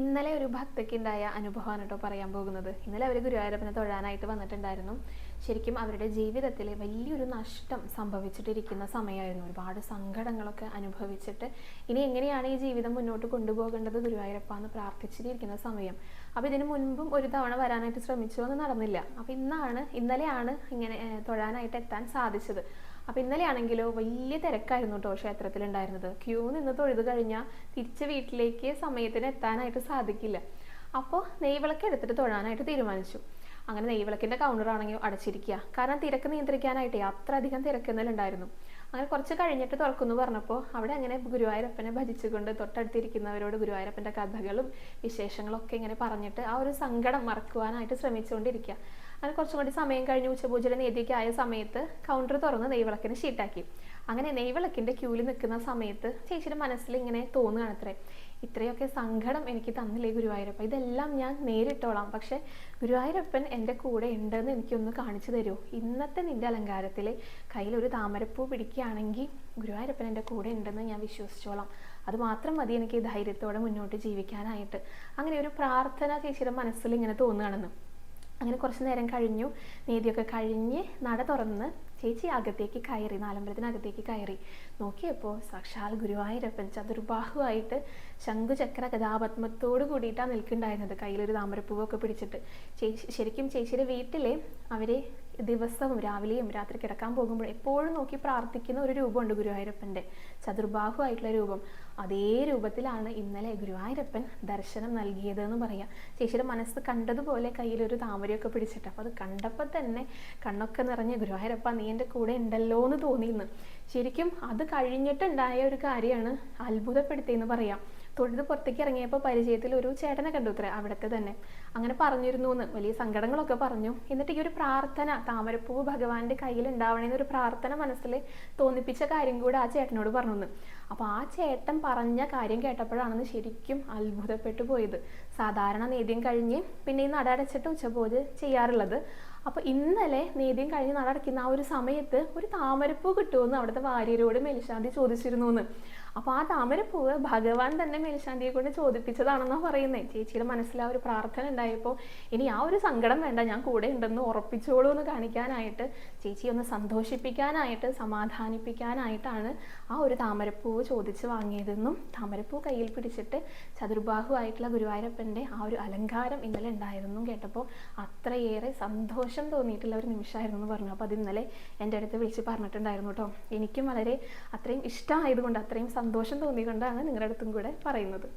ഇന്നലെ ഒരു ഭക്തയ്ക്ക് ഉണ്ടായ അനുഭവമാണ് കേട്ടോ പറയാൻ പോകുന്നത്. ഇന്നലെ അവർ ഗുരുവായൂരപ്പനെ തൊഴാനായിട്ട് വന്നിട്ടുണ്ടായിരുന്നു. ശരിക്കും അവരുടെ ജീവിതത്തിൽ വലിയൊരു നഷ്ടം സംഭവിച്ചിട്ടിരിക്കുന്ന സമയമായിരുന്നു. ഒരുപാട് സങ്കടങ്ങളൊക്കെ അനുഭവിച്ചിട്ട് ഇനി എങ്ങനെയാണ് ഈ ജീവിതം മുന്നോട്ട് കൊണ്ടുപോകേണ്ടത് ഗുരുവായൂരപ്പ എന്ന് പ്രാർത്ഥിച്ചിരിക്കുന്ന സമയം. അപ്പോൾ ഇതിനു മുൻപും ഒരു തവണ വരാനായിട്ട് ശ്രമിച്ചു എന്ന് നടന്നില്ല. അപ്പോൾ ഇന്നാണ് ഇന്നലെയാണ് ഇങ്ങനെ തൊഴാനായിട്ട് എത്താൻ സാധിച്ചത്. അപ്പോൾ ഇന്നലെയാണെങ്കിലോ വലിയ തിരക്കായിരുന്നു കേട്ടോ ക്ഷേത്രത്തിലുണ്ടായിരുന്നത്. ക്യൂ നിന്ന് തൊഴുത് കഴിഞ്ഞാൽ തിരിച്ച് വീട്ടിലേക്ക് സമയത്തിന് എത്താനായിട്ട് സാധിക്കില്ല. അപ്പോൾ നെയ്വിളക്ക് എടുത്തിട്ട് തൊഴാനായിട്ട് തീരുമാനിച്ചു. അങ്ങനെ നെയ്വിളക്കിന്റെ കൗണ്ടർ ആണെങ്കിൽ അടച്ചിരിക്കുക കാരണം തിരക്ക് നിയന്ത്രിക്കാനായിട്ട് അത്ര അധികം തിരക്കുന്നുണ്ടായിരുന്നു അങ്ങനെ കുറച്ച് കഴിഞ്ഞിട്ട് തുറക്കുന്നു പറഞ്ഞപ്പോൾ അവിടെ അങ്ങനെ ഗുരുവായൂരപ്പനെ ഭജിച്ചുകൊണ്ട് തൊട്ടടുത്തിരിക്കുന്നവരോട് ഗുരുവായൂരപ്പന്റെ കഥകളും വിശേഷങ്ങളൊക്കെ ഇങ്ങനെ പറഞ്ഞിട്ട് ആ ഒരു സങ്കടം മറക്കുവാനായിട്ട് ശ്രമിച്ചുകൊണ്ടിരിക്കുക. അങ്ങനെ കുറച്ചും കൂടി സമയം കഴിഞ്ഞ് ഉച്ചപൂജയുടെ നേതിക്ക് ആയ സമയത്ത് കൗണ്ടർ തുറന്ന് നെയ്വിളക്കിന് ഷീട്ടാക്കി അങ്ങനെ നെയ്വിളക്കിന്റെ ക്യൂവിൽ നിൽക്കുന്ന സമയത്ത് ചേച്ചിയുടെ മനസ്സിൽ ഇങ്ങനെ തോന്നുകയാണ് അത്രേ. ഇത്രയൊക്കെ സങ്കടം എനിക്ക് തന്നില്ലേ ഗുരുവായൂരപ്പ? ഇതെല്ലാം ഞാൻ നേരിട്ടോളാം. പക്ഷേ ഗുരുവായൂരപ്പൻ എന്റെ കൂടെ ഉണ്ടെന്ന് എനിക്കൊന്ന് കാണിച്ചു തരുമോ? ഇന്നത്തെ നിന്റെ അലങ്കാരത്തിൽ കയ്യിൽ ഒരു താമരപ്പൂ പിടിക്കുകയാണെങ്കിൽ ഗുരുവായൂരപ്പൻ എന്റെ കൂടെ ഉണ്ടെന്ന് ഞാൻ വിശ്വസിച്ചോളാം. അത് മാത്രം മതി എനിക്ക് ധൈര്യത്തോടെ മുന്നോട്ട് ജീവിക്കാനായിട്ട്. അങ്ങനെ ഒരു പ്രാർത്ഥന ചേച്ചിയുടെ മനസ്സിൽ ഇങ്ങനെ തോന്നുകയാണെന്ന്. അങ്ങനെ കുറച്ച് നേരം കഴിഞ്ഞു. നീതിയൊക്കെ കഴിഞ്ഞ് നട തുറന്ന് ചേച്ചി അകത്തേക്ക് കയറി നാലമ്പലത്തിനകത്തേക്ക് കയറി. നോക്കിയപ്പോൾ സാക്ഷാൽ ഗുരുവായൂരപ്പൻ ചതുർബാഹുവായിട്ട് ശംഖുചക്ര കഥാപത്മത്തോട് കൂടിയിട്ടാണ് നിൽക്കുന്നുണ്ടായിരുന്നത്. കയ്യിലൊരു താമരപ്പൂവൊക്കെ പിടിച്ചിട്ട്. ചേച്ചി ശരിക്കും ചേച്ചിയുടെ വീട്ടിലെ അവരെ ദിവസവും രാവിലെയും രാത്രി കിടക്കാൻ പോകുമ്പോൾ എപ്പോഴും നോക്കി പ്രാർത്ഥിക്കുന്ന ഒരു രൂപമുണ്ട് ഗുരുവായൂരപ്പന്റെ. ചതുർബാഹു ആയിട്ടുള്ള രൂപം. അതേ രൂപത്തിലാണ് ഇന്നലെ ഗുരുവായൂരപ്പൻ ദർശനം നൽകിയത് എന്ന് പറയാം. ചേച്ചിയുടെ മനസ്സ് കണ്ടതുപോലെ കയ്യിലൊരു താമരയൊക്കെ പിടിച്ചിട്ട് അപ്പോൾ അത് കണ്ടപ്പോൾ തന്നെ കണ്ണൊക്കെ നിറഞ്ഞ് ഗുരുവായൂരപ്പ നീ എന്റെ കൂടെ ഉണ്ടല്ലോ എന്ന് തോന്നിയെന്ന്. ശരിക്കും അത് കഴിഞ്ഞിട്ടുണ്ടായ ഒരു കാര്യമാണ് അത്ഭുതപ്പെടുത്തിയെന്ന് പറയാം. തൊഴുത് പുറത്തേക്ക് ഇറങ്ങിയപ്പോൾ പരിചയത്തിൽ ഒരു ചേട്ടനെ കണ്ടു ഇത്ര അവിടുത്തെ തന്നെ. അങ്ങനെ പറഞ്ഞിരുന്നു എന്ന് വലിയ സങ്കടങ്ങളൊക്കെ പറഞ്ഞു. എന്നിട്ട് ഈ ഒരു പ്രാർത്ഥന താമരപ്പൂവ് ഭഗവാന്റെ കയ്യിൽ ഉണ്ടാവണേന്ന് ഒരു പ്രാർത്ഥന മനസ്സിൽ തോന്നിപ്പിച്ച കാര്യം കൂടെ ആ ചേട്ടനോട് പറഞ്ഞു അപ്പോൾ ആ ചേട്ടൻ പറഞ്ഞ കാര്യം കേട്ടപ്പോഴാണെന്ന് ശരിക്കും അത്ഭുതപ്പെട്ടു പോയത്. സാധാരണ നേദ്യം കഴിഞ്ഞ് പിന്നെ ഈ നട ഉച്ചപൂജ ചെയ്യാറുള്ളത്. അപ്പോൾ ഇന്നലെ നേദ്യം കഴിഞ്ഞ് നടക്കുന്ന ആ ഒരു സമയത്ത് ഒരു താമരപ്പൂ കിട്ടുമെന്ന് അവിടുത്തെ വാര്യരോട് മേൽശാന്തി ചോദിച്ചിരുന്നു എന്ന് അപ്പോൾ ആ താമരപ്പൂവ് ഭഗവാൻ തന്നെ മേൽശാന്തിയെ കൊണ്ട് ചോദിപ്പിച്ചതാണെന്നാണ് പറയുന്നത് ചേച്ചിയുടെ മനസ്സിൽ ആ ഒരു പ്രാർത്ഥന ഉണ്ടായപ്പോൾ ഇനി ആ ഒരു സങ്കടം വേണ്ട ഞാൻ കൂടെ ഉണ്ടെന്ന് ഉറപ്പിച്ചോളൂ എന്ന് കാണിക്കാനായിട്ട് ചേച്ചി ഒന്ന് സന്തോഷിപ്പിക്കാനായിട്ട് സമാധാനിപ്പിക്കാനായിട്ടാണ് ആ ഒരു താമരപ്പൂവ് ചോദിച്ച് വാങ്ങിയതെന്നും താമരപ്പൂ കയ്യിൽ പിടിച്ചിട്ട് ചതുർബാഹുവായിട്ടുള്ള ഗുരുവായൂരപ്പന്റെ ആ ഒരു അലങ്കാരം ഇന്നലെ ഉണ്ടായിരുന്നു കേട്ടപ്പോൾ അത്രയേറെ സന്തോഷം തോന്നിയിട്ടുള്ള ഒരു നിമിഷമായിരുന്നു എന്ന് പറഞ്ഞു. അപ്പോൾ അത് ഇന്നലെ എന്റെ അടുത്ത് വിളിച്ച് പറഞ്ഞിട്ടുണ്ടായിരുന്നു കേട്ടോ. എനിക്കും വളരെ അത്രയും ഇഷ്ടമായതുകൊണ്ട് അത്രയും സന്തോഷം തോന്നിയതുകൊണ്ടാണ് നിങ്ങളുടെ അടുത്തും കൂടെ പറയുന്നത്.